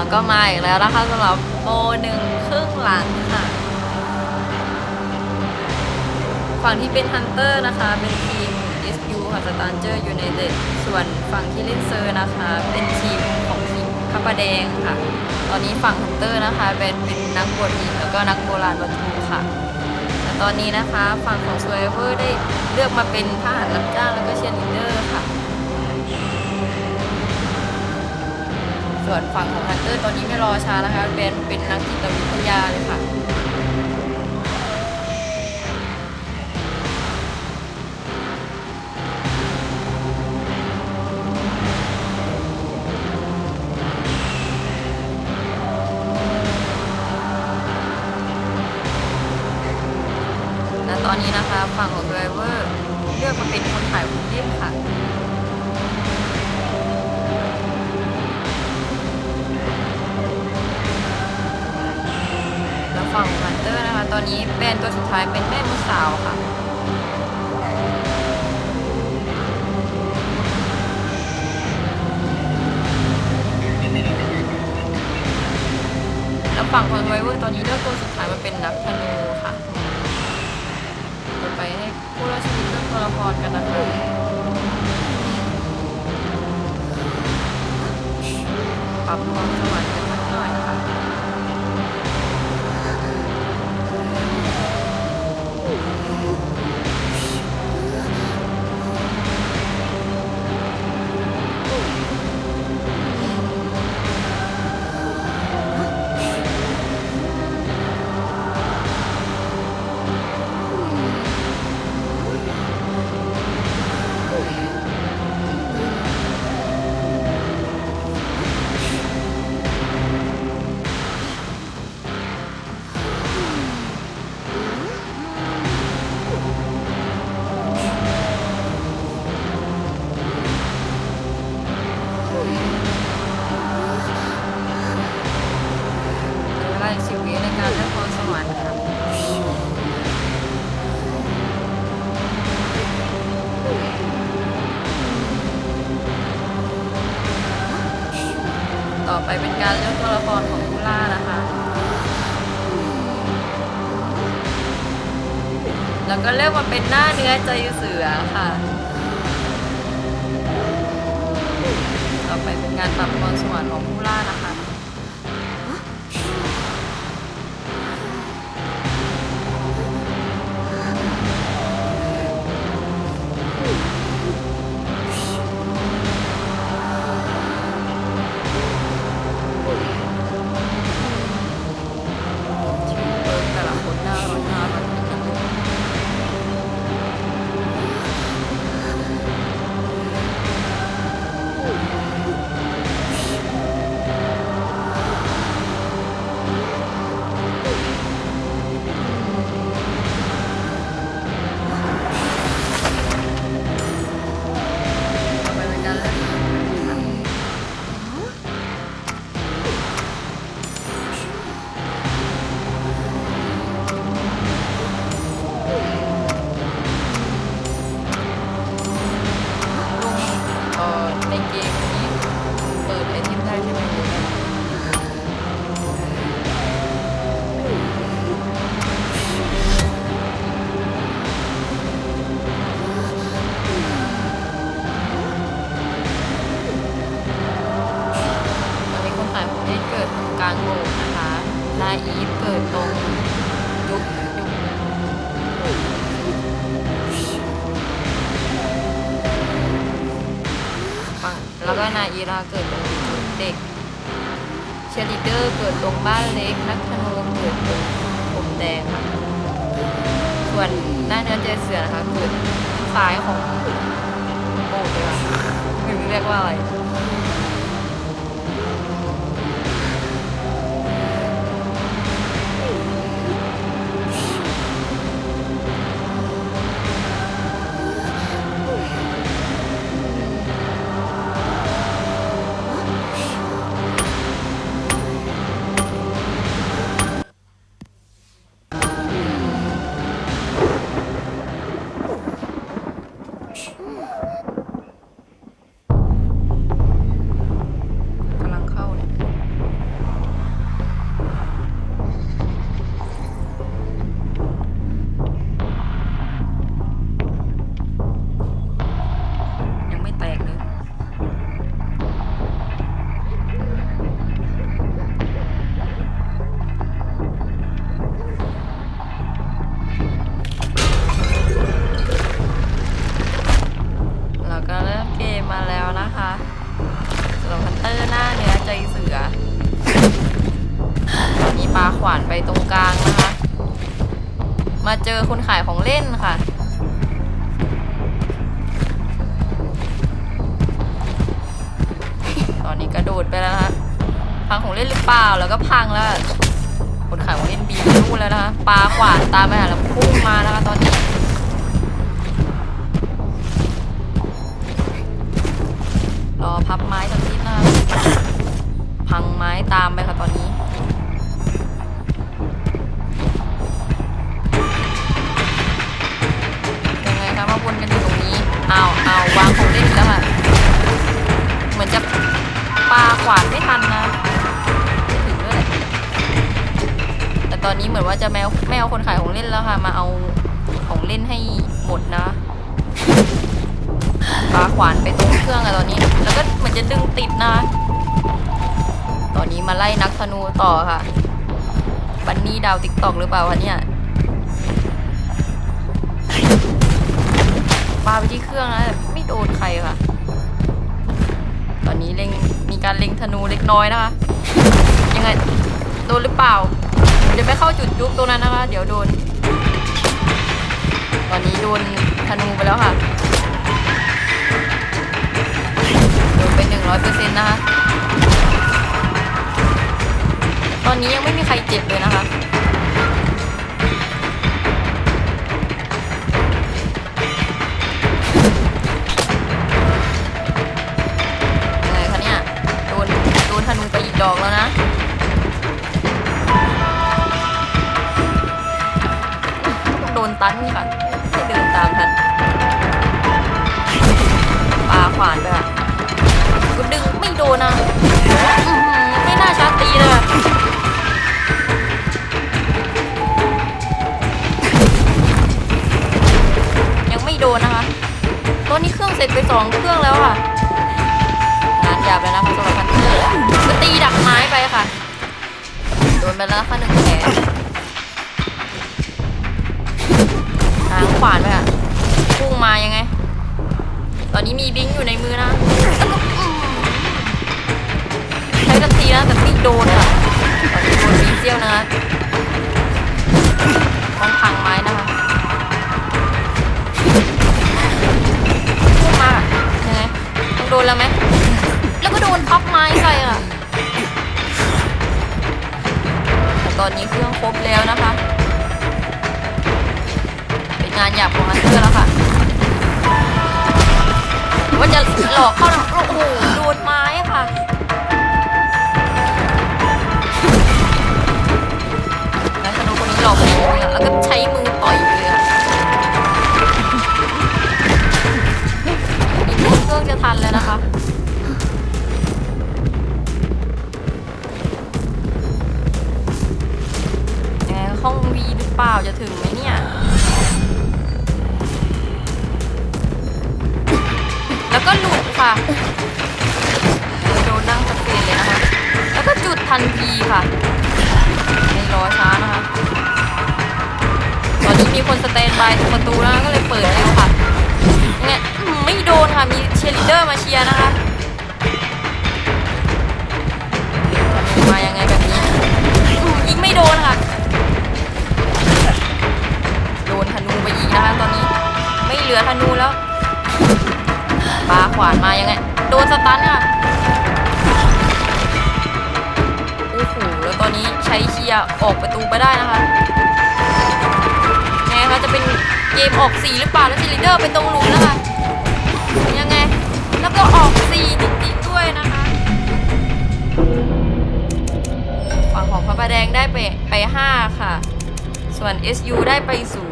แล้วก็มาอีกแล้วนะคะสำหรับโปรหนึ่งครึ่งหลังค่ะ ฝั่งที่เป็นฮันเตอร์นะคะ เป็นทีม SU ค่ะสตาร์เจอร์ยูไนเต็ดส่วนฝั่งที่เล่นเซอร์นะคะ เป็นทีมของทีมพระประแดงค่ะ ตอนนี้ฝั่งฮันเตอร์นะคะ เป็นเป็นนักบวชหญิงแล้วก็นักโบราณวัตถุค่ะแต่ตอนนี้นะคะฝั่งของสว v เวอร์ได้เลือกมาเป็นทหารรับจ้างแล้วก็เชียร์ลีดเดอร์ ส่วนฝั่งของฮันเตอร์ตอนนี้ไม่รอช้านะคะเป็นเป็นนักจิตวิทยาเลยค่ะและตอนนี้นะคะฝั่งของไดรเวอร์เลือกมาเป็นคนขายคุณเล่มค่ะ ตอนนี้แบรนด์ตัวสุดท้ายเป็นแม่มือสาวค่ะ แล้วฝั่งของไดรเวอร์ตอนนี้เลือกตัวสุดท้ายมาเป็นนักธนูค่ะต่อไปให้ผู้ราชวิทย์เลือกตัวละครกันนะคะปรับความสว่าง ต่อไปเป็นการเลือกตัวละครของผู้ล่านะคะ แล้วก็เลือกมาเป็นหน้าเนื้อใจเสือค่ะ ต่อไปเป็นการปรับพรสวรรค์ของผู้ล่านะคะ กิดกลางโบสถ์นะคะลาอีฟเกิดตรงยุคยุคฝั่งแล้วก็นาอีราเกิดตรงจุดเด็ก เชยร์ลีดเดอร์เกิดตรงบ้านเล็ก นักธนูเกิดตรงผมแดงค่ะส่วนหน้าเนื้อเจเสือนะคะเกิดซ้ายของโบกเลยค่ะไม่รู้เรียกว่าอะไร มาเจอคนขายของเล่นค่ะ ตอนนี้กระโดดไปแล้วนะคะพังของเล่นหรือเปล่าแล้วก็พังแล้วคนขายของเล่นบีบนู่นแล้วนะคะปลาขวานตามไปหาแล้วพุ่งมานะคะตอนนี้ มือนจะปาขวานไม่ทันนะไม่ถึงด้วยแหละแต่ตอนนี้เหมือนว่าจะแมวแมวคนขายของเล่นแล้วค่ะ มาเอาของเล่นให้หมดนะปาขวานไปตรงเครื่องอะตอนนี้ แล้วก็เหมือนจะดึงติดนะ ตอนนี้มาไล่นักธนูต่อค่ะ บันนี่ดาวติ๊กตอกหรือเปล่าวะเนี่ยปาไปที่เครื่องนะแต่ไม่โดนใครค่ะ นี้เล็งมีการเล็งธนูเล็กน้อยนะคะ ยังไงโดนหรือเปล่า เดี๋ยวไปเข้าจุดยุบตรงนั้นนะคะ เดี๋ยวโดน ตอนนี้โดนธนูไปแล้วค่ะโดนไปหนึ่งร้อยเปอร์เซ็นต์นะคะ ตอนนี้ยังไม่มีใครเจ็บเลยนะคะ ดึงไม่โดนนะไม่น่าชาร์จตีเลยยังไม่โดนนะคะตอนนี้เครื่องเสร็จไปสองเครื่องแล้วค่ะงานหยาบเลยนะคะสำหรับพันเตอร์ก็ตีดักไม้ไปค่ะโดนไปแล้วค่ะหนึ่งแผลทางขวานไปค่ะพุ่งมายังไง ตอนนี้มีบิงอยู่ในมือนะ นทีนะแต่ไม่โดนค่ะโดนบีเซียวนะคะต้องพังไม้นะคะพุ่งมาค่ะยังไงต้องโดนแล้วไหมแล้วก็โดนทับไม้ไปอะแต่ตอนนี้เครื่องครบแล้วนะคะ เป็นงานหยาบของฮันเตอร์แล้วค่ะว่าจะหลอกเข้านะโอ้โหโดนไม้ค่ะ เลยอะแล้วก็ใช้มือต่อยไปเลยค่ะอีกนิดเครื่องจะทันแล้วนะคะยังไงห้องวีหรือเปล่าจะถึงไหมเนี่ยแล้วก็หลุดค่ะโดนนั่งสเปนเลยนะคะ แล้วก็จุดทันทีค่ะ มีคนสแตนบายตรงประตูนะก็เลยเปิดเร็วค่ะเนี่ยไม่โดนค่ะ มีเชียร์ลีดเดอร์มาเชียร์นะคะมายังไงแบบนี้อืมยิงไม่โดนค่ะ โดนธนูไปอีกนะคะตอนนี้ ไม่เหลือธนูแล้วปาขวานมายังไง โดนสตันค่ะโอ้โหแล้วตอนนี้ใช้เชียร์ออกประตูไปได้นะคะ ออกสีหรือเปล่าแล้วซิลิเดอร์ไปตรงรูแล้วค่ะยังไง แล้วก็ออกสีจริงๆด้วยนะคะฝั่งของพระประแดงได้ไปไปห้าค่ะ ส่วน SU ได้ไปศู